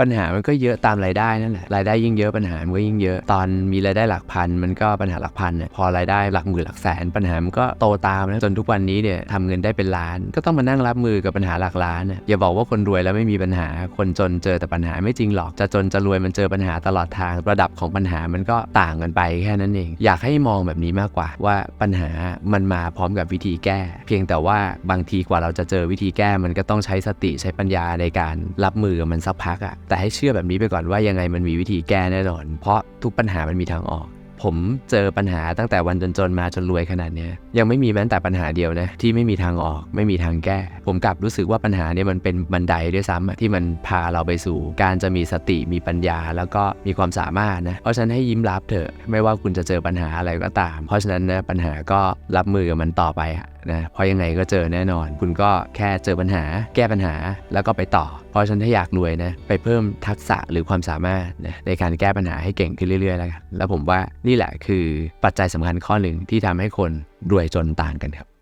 ปัญหามันก็เยอะตามรายได้นั่นแหละรายได้ยิ่งเยอะปัญหามันก็ยิ่งเยอะตอนมีรายได้หลักพัน มันก็ปัญหาหลักพันเนี่ยพอรายได้หลักหมื่นหลักแสนปัญหามันก็โตตามนะจนทุกวันนี้เนี่ยทำเงินได้เป็นล้าน ก็ต้องมานั่งรับมือกับปัญหาหลักล้านน่ะอย่าบอกว่าคนรวยแล้วไม่มีปัญหาคนจนเจอแต่ปัญหาไม่จริงหรอกจะจนจะรวยมันเจอปัญหาตลอดทางระดับของปัญหามันก็ต่างกันไปแค่นั้นเอง อยากให้มองแบบนี้มากกว่าว่าปัญหามันมาพร้อมกับวิธีแก้ เพียงแต่ว่าบางทีกว่าเราจะเจอวิธีแก้มันก็ต้องใช้สติใช้ปัญญาในการรับมือกับมันสักพักอะแต่ให้เชื่อแบบนี้ไปก่อนว่ายังไงมันมีวิธีแก้แน่นอน เพราะทุกปัญหามันมีทางออก ผมเจอปัญหาตั้งแต่วันจนๆมาจนรวยขนาดนี้ยังไม่มีแม้แต่ปัญหาเดียวนะที่ไม่มีทางออก ไม่มีทางแก้ ผมกลับรู้สึกว่าปัญหาเนี่ยมันเป็นบันไดด้วยซ้ำที่มันพาเราไปสู่ การจะมีสติมีปัญญา แล้วก็มีความสามารถนะเพราะฉะนั้นให้ยิ้มรับเถอะไม่ว่าคุณจะเจอปัญหาอะไรก็ตาม เพราะฉะนั้นนะปัญหาก็รับมือกับมันต่อไปอะ นะเพราะยังไงก็เจอแน่นอน คุณก็แค่เจอปัญหา แก้ปัญหาแล้วก็ไปต่อ เพราะฉะนั้นถ้าอยากรวยนะไปเพิ่มทักษะหรือความสามารถนะในการแก้ปัญหาให้เก่งขึ้นเรื่อยๆแล้วกันแล้วผมว่านี่แหละคือปัจจัยสำคัญข้อหนึ่งที่ทำให้คนรวยจนต่างกันครับ